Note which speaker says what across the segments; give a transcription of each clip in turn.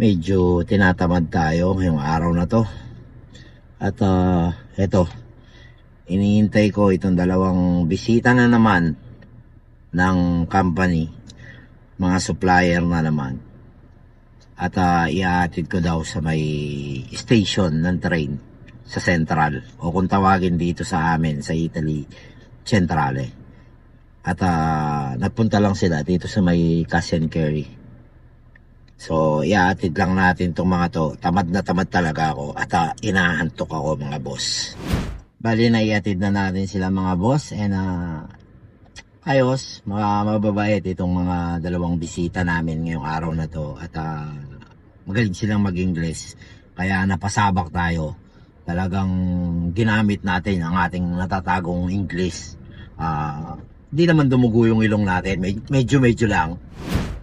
Speaker 1: medyo tinatamad tayo ngayong araw na to. At ah, eto, iniintay ko itong dalawang bisita na naman ng company, mga supplier na naman. At ah, iaatid ko daw sa may station ng train sa Central o kung tawagin dito sa amin sa Italy, Centrale. At ah, nagpunta lang sila dito sa may cash and carry. So, iaatid lang natin tong mga to. Tamad na tamad talaga ako at ah, inaantok ako mga boss. Bali na iatid na natin sila mga boss and ah, ayos, mga mababait itong mga dalawang bisita namin ngayong araw na to at ah, magaling silang mag-English. Kaya napasabak tayo. Talagang ginamit natin ang ating natatagong English. Ah, di naman dumugo yung ilong natin, Med- medyo-medyo lang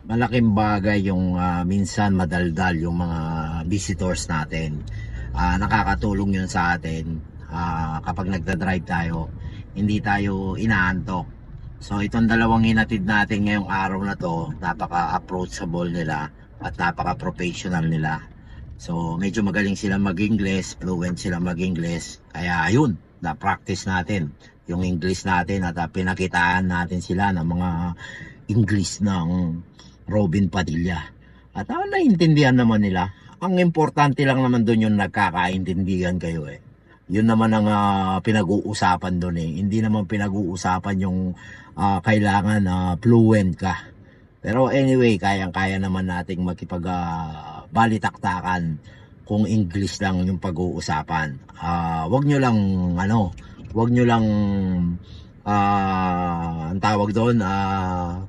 Speaker 1: malaking bagay yung ah, minsan madaldal yung mga visitors natin. Ah, nakakatulong yun sa atin ah, kapag nagda-drive tayo. Hindi tayo inaantok. So itong dalawang hinatid natin ngayong araw na to, napaka-approachable nila at napaka-professional nila. So medyo magaling sila mag-English, fluent sila mag-English. Kaya ayun, na-practice natin yung English natin at ah, pinakitaan natin sila ng mga English ng Robin Padilla. At ah, naiintindihan naman nila. Ang importante lang naman doon yung nagkakaintindihan kayo eh. Yun naman ang ah, pinag-uusapan doon eh. Hindi naman pinag-uusapan yung ah, kailangan na fluent ka. Pero anyway, kayang-kaya naman nating makipag ah, balitaktakan kung English lang yung pag-uusapan. Ah, wag nyo lang ano, wag nyo lang ah, ang tawag doon ah,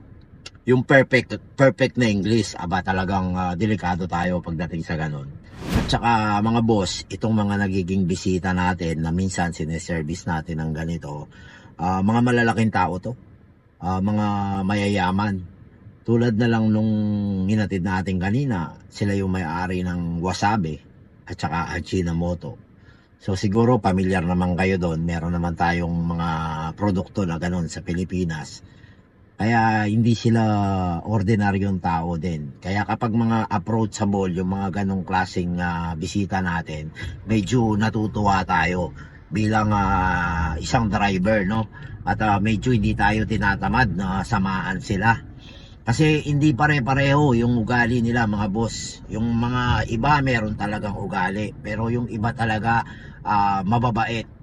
Speaker 1: yung perfect perfect na English aba talagang ah, delikado tayo pagdating sa ganun at saka mga boss itong mga nagiging bisita natin na minsan sineservice natin ng ganito ah, mga malalaking tao to Ah, mga mayayaman tulad na lang nung hinatid natin kanina sila yung may-ari ng wasabi at saka Ajinomoto So siguro pamilyar naman kayo doon. Meron naman tayong mga produkto na ganun sa Pilipinas. Kaya hindi sila ordinaryong tao din. Kaya kapag mga approachable, yung mga ganong klaseng ah, bisita natin, medyo natutuwa tayo bilang ah, isang driver, no? At ah, medyo hindi tayo tinatamad na samaan sila. Kasi hindi pare-pareho yung ugali nila mga boss. Yung mga iba meron talagang ugali. Pero yung iba talaga ah, mababait.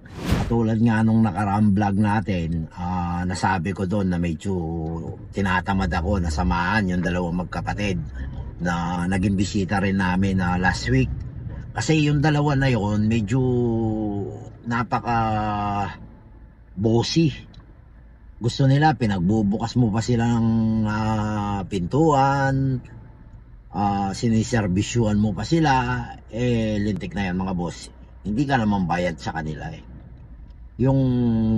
Speaker 1: Katulad nga nung nakaraang vlog natin, ah, nasabi ko doon na medyo tinatamad ako na samaan yung dalawang magkapatid na naging bisita rin namin na last week. Kasi yung dalawa na yon medyo napaka bossy. Gusto nila pinagbubukas mo pa sila ng ah, pintuan, ah siniservisyuhan mo pa sila, eh lintik na yan mga boss. Hindi ka naman bayad sa kanila eh. Yung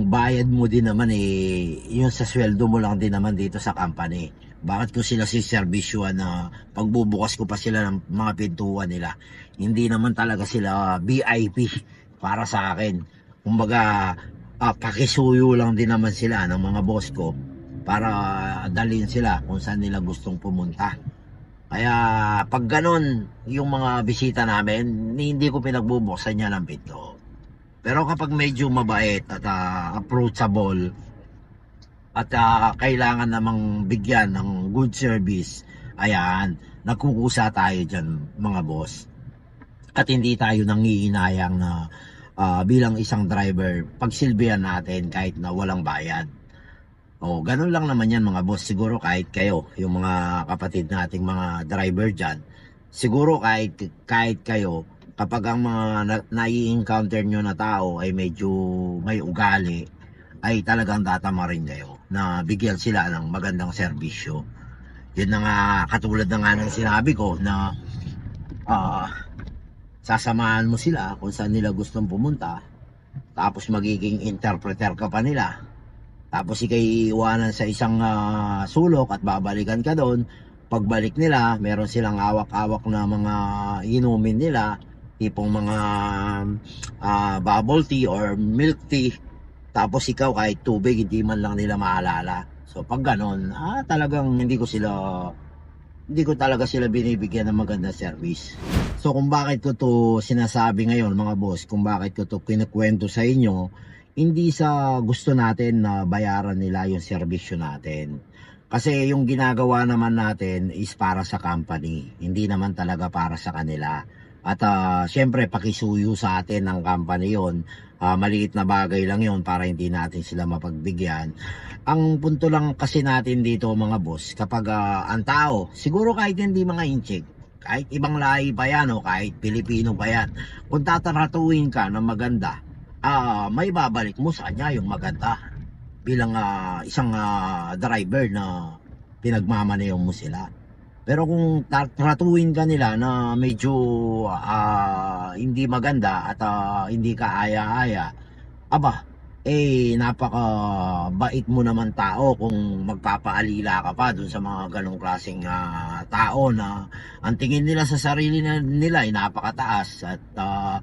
Speaker 1: bayad mo din naman eh, yung sa sweldo mo lang din naman dito sa company. Bakit ko sila siservisyuhan na pagbubukas ko pa sila ng mga pintuan nila? Hindi naman talaga sila VIP para sa akin. Kumbaga, ah, pakisuyo lang din naman sila ng mga boss ko para dalhin sila kung saan nila gustong pumunta. Kaya pag ganun, yung mga bisita namin, hindi ko pinagbubuksan niya ng pinto. Pero kapag medyo mabait at ah, approachable at ah, kailangan namang bigyan ng good service, ayan, nagkukusa tayo dyan mga boss. At hindi tayo nangihinayang na ah, bilang isang driver, pagsilbihan natin kahit na walang bayad. O, ganun lang naman yan mga boss. Siguro kahit kayo, yung mga kapatid nating mga driver dyan, siguro kahit, kahit kayo, kapag ang mga na, nai-encounter nyo na tao ay medyo may ugali, ay talagang tatama rin kayo na bigyan sila ng magandang serbisyo. Yun na nga, katulad na nga ng sinabi ko na ah, sasamahan mo sila kung saan nila gustong pumunta, tapos magiging interpreter ka pa nila. Tapos ikay iiwanan sa isang ah, sulok at babalikan ka doon. Pagbalik nila, meron silang awak-awak na mga inumin nila, tipong mga ah, bubble tea or milk tea. Tapos ikaw kahit tubig, hindi man lang nila maalala. So pag ganon, ah, talagang hindi ko sila hindi ko talaga sila binibigyan ng maganda service. So kung bakit ko to sinasabi ngayon mga boss, kung bakit ko to kinukwento sa inyo, hindi sa gusto natin na bayaran nila yung serbisyo natin. Kasi yung ginagawa naman natin is para sa company, hindi naman talaga para sa kanila. At ah, syempre pakisuyo sa atin ng company yon. Ah, maliit na bagay lang yon para hindi natin sila mapagbigyan. Ang punto lang kasi natin dito mga boss, kapag ah, ang tao, siguro kahit hindi mga inchik, kahit ibang lahi pa yan o kahit Pilipino pa yan, kung tataratuin ka ng maganda, ah may babalik mo sa kanya yung maganda bilang ah, isang ah, driver na pinagmamaneho mo sila. Pero kung tatratuin ka nila na medyo ah, hindi maganda at ah, hindi ka aya-aya, aba, eh napaka bait mo naman tao kung magpapaalila ka pa dun sa mga ganong klaseng ah, tao na ang tingin nila sa sarili na, nila ay napakataas at ah,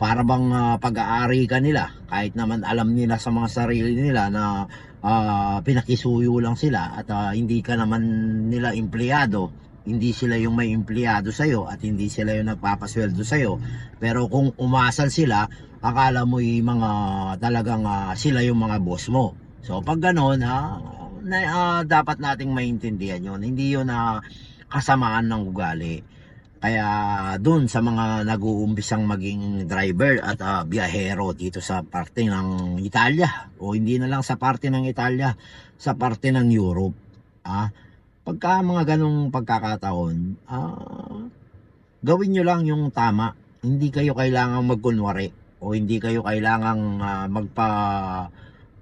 Speaker 1: para bang ah, pag-aari ka nila kahit naman alam nila sa mga sarili nila na ah, pinakisuyo lang sila at ah, hindi ka naman nila empleyado. Hindi sila yung may empleyado sa'yo at hindi sila yung nagpapasweldo sa'yo. Pero kung umasal sila akala mo yung mga talagang ah, sila yung mga boss mo. So pag gano'n ah, na, ah, dapat nating maintindihan yun. Hindi yun na kasamaan ng ugali kaya doon sa mga nag-uumpisang maging driver at ah, biyahero dito sa parte ng Italia o hindi na lang sa parte ng Italia, sa parte ng Europe. Ah, pagka mga ganong pagkakataon, ah, gawin nyo lang yung tama. Hindi kayo kailangang magkunwari o hindi kayo kailangang ah, magpa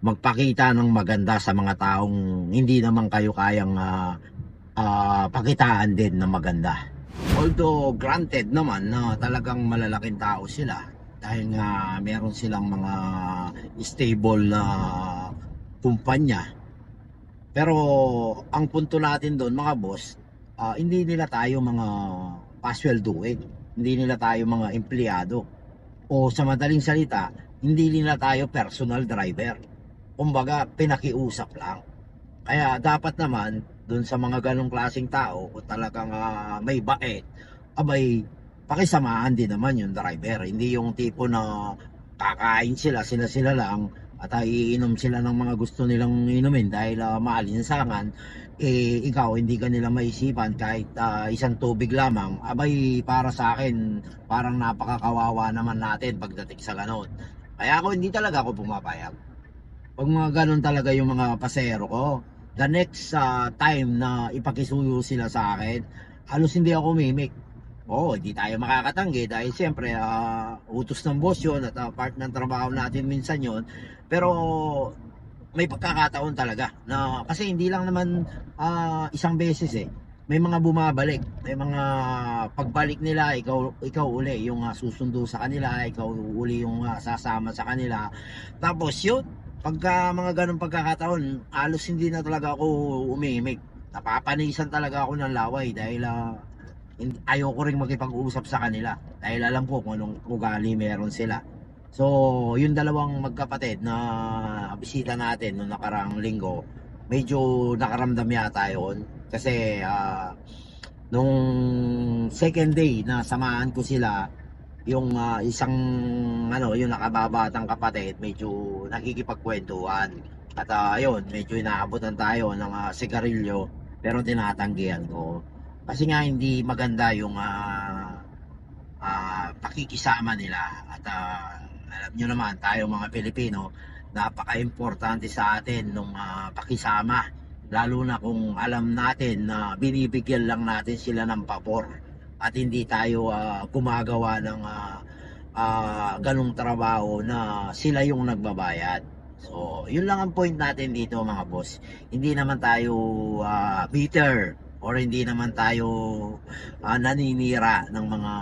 Speaker 1: magpakita ng maganda sa mga taong hindi naman kayo kayang ah, ah, pakitaan din ng maganda. Although granted naman na talagang malalaking tao sila dahil nga meron silang mga stable na kumpanya. Pero ang punto natin doon mga boss, ah, hindi nila tayo mga pasweldoin. Hindi nila tayo mga empleyado. O sa madaling salita, hindi nila tayo personal driver. Kumbaga, pinakiusap lang. Kaya dapat naman doon sa mga ganong klaseng tao kung talagang ah, may bait, abay pakisamahan din naman yung driver. Hindi yung tipo na kakain sila, sila sila lang at iinom sila ng mga gusto nilang inumin dahil uh, maalinsangan eh ikaw hindi ka nila maisipan kahit ah, isang tubig lamang. Abay para sa akin parang napakakawawa naman natin pagdating sa ganon. Kaya ako hindi talaga ako pumapayag. Pag mga ganon talaga yung mga pasero ko the next ah, time na ipakisuyo sila sa akin, halos hindi ako mimik. Oo, hindi tayo makakatanggi dahil siyempre ah, utos ng boss yun at ah, part ng trabaho natin minsan yun. Pero may pagkakataon talaga na kasi hindi lang naman ah, isang beses eh. May mga bumabalik, may mga pagbalik nila, ikaw ikaw uli yung ah, susundo sa kanila, ikaw uli yung ah, sasama sa kanila. Tapos yun, pagka mga ganong pagkakataon, halos hindi na talaga ako umimik. Napapanisan talaga ako ng laway dahil ah, hindi, ayoko rin makipag-usap sa kanila dahil alam ko kung anong ugali meron sila. So, yung dalawang magkapatid na bisita natin noong nakaraang linggo, medyo nakaramdam yata yun. Kasi, ah, nung second day na samahan ko sila, yung ah, isang ano yung nakababatang kapatid medyo nakikipagkwentuhan. At ah, ayun medyo inaabutan tayo ng ah, sigarilyo pero tinatanggihan ko. Kasi nga hindi maganda yung ah, ah, pakikisama nila. At ah, alam nyo naman tayo mga Pilipino napaka-importante sa atin nung ah, pakisama. Lalo na kung alam natin na binibigyan lang natin sila ng pabor at hindi tayo ah, gumagawa ng ah, ah, ganong trabaho na sila yung nagbabayad. So, yun lang ang point natin dito mga boss. Hindi naman tayo ah, bitter or hindi naman tayo ah, naninira ng mga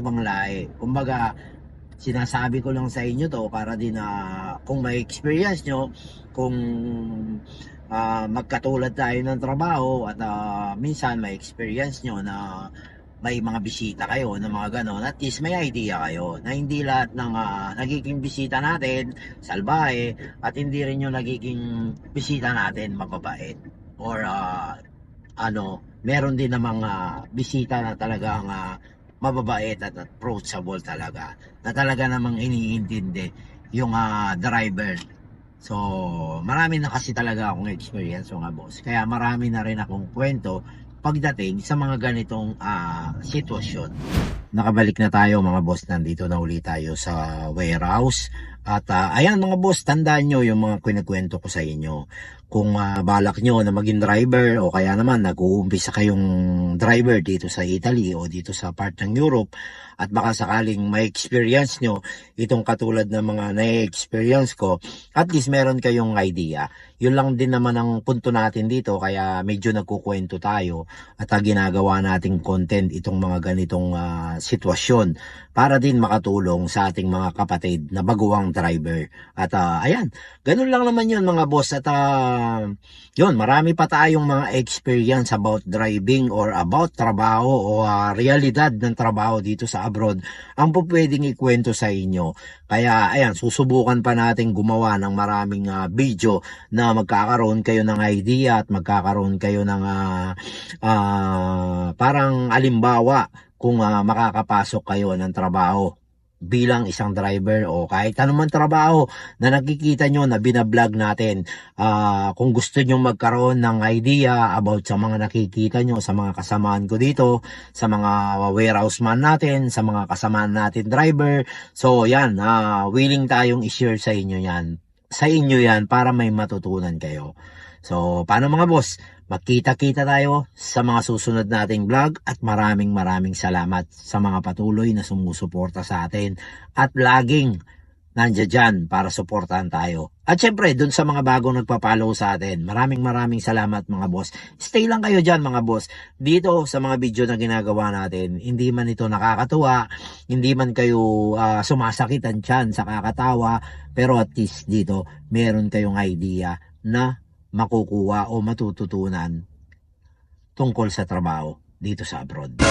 Speaker 1: ibang lahi. Kumbaga, sinasabi ko lang sa inyo to para din na kung may experience nyo, kung ah, magkatulad tayo ng trabaho at ah, minsan may experience nyo na may mga bisita kayo ng mga ganon, at least may idea kayo na hindi lahat ng ah, nagiging bisita natin salbahe at hindi rin yung nagiging bisita natin mababait or ah, ano meron din namang ah, bisita na talagang ah, mababait at approachable talaga. Na talaga namang iniintindi yung ah, driver. So, marami na kasi talaga akong experience mga boss. Kaya marami na rin akong kwento pagdating sa mga ganitong ah, sitwasyon. Nakabalik na tayo mga boss, nandito na uli tayo sa warehouse. At ah, ayan mga boss, tandaan nyo yung mga kwento ko sa inyo. Kung ah, balak nyo na maging driver o kaya naman nag-uumpisa kayong driver dito sa Italy o dito sa part ng Europe at baka sakaling may experience nyo itong katulad ng mga na-experience ko, at least meron kayong idea. Yun lang din naman ang punto natin dito kaya medyo nagkukwento tayo at ah, ginagawa nating content itong mga ganitong ah, sitwasyon para din makatulong sa ating mga kapatid na baguang driver. At ah, ayan, ganun lang naman yun mga boss at ah, yun, marami pa tayong mga experience about driving or about trabaho o ah, realidad ng trabaho dito sa abroad ang po pwedeng ikwento sa inyo. Kaya ayan, susubukan pa natin gumawa ng maraming ah, video na magkakaroon kayo ng idea at magkakaroon kayo ng ah, ah, parang alimbawa kung ah, makakapasok kayo ng trabaho bilang isang driver o kahit anumang trabaho na nakikita nyo na binablog natin. Ah, kung gusto nyo magkaroon ng idea about sa mga nakikita nyo, sa mga kasamaan ko dito, sa mga warehouse man natin, sa mga kasamaan natin driver. So yan, ah, willing tayong i-share sa inyo yan. Sa inyo yan para may matutunan kayo. So, paano mga boss? Magkita-kita tayo sa mga susunod nating vlog at maraming maraming salamat sa mga patuloy na sumusuporta sa atin at laging nandiyan para suportahan tayo. At syempre, dun sa mga bagong nagpa-follow sa atin, maraming maraming salamat mga boss. Stay lang kayo dyan mga boss. Dito sa mga video na ginagawa natin, hindi man ito nakakatuwa, hindi man kayo ah, sumasakitan dyan sa kakatawa, pero at least dito, meron kayong idea na makukuha o matututunan tungkol sa trabaho dito sa abroad.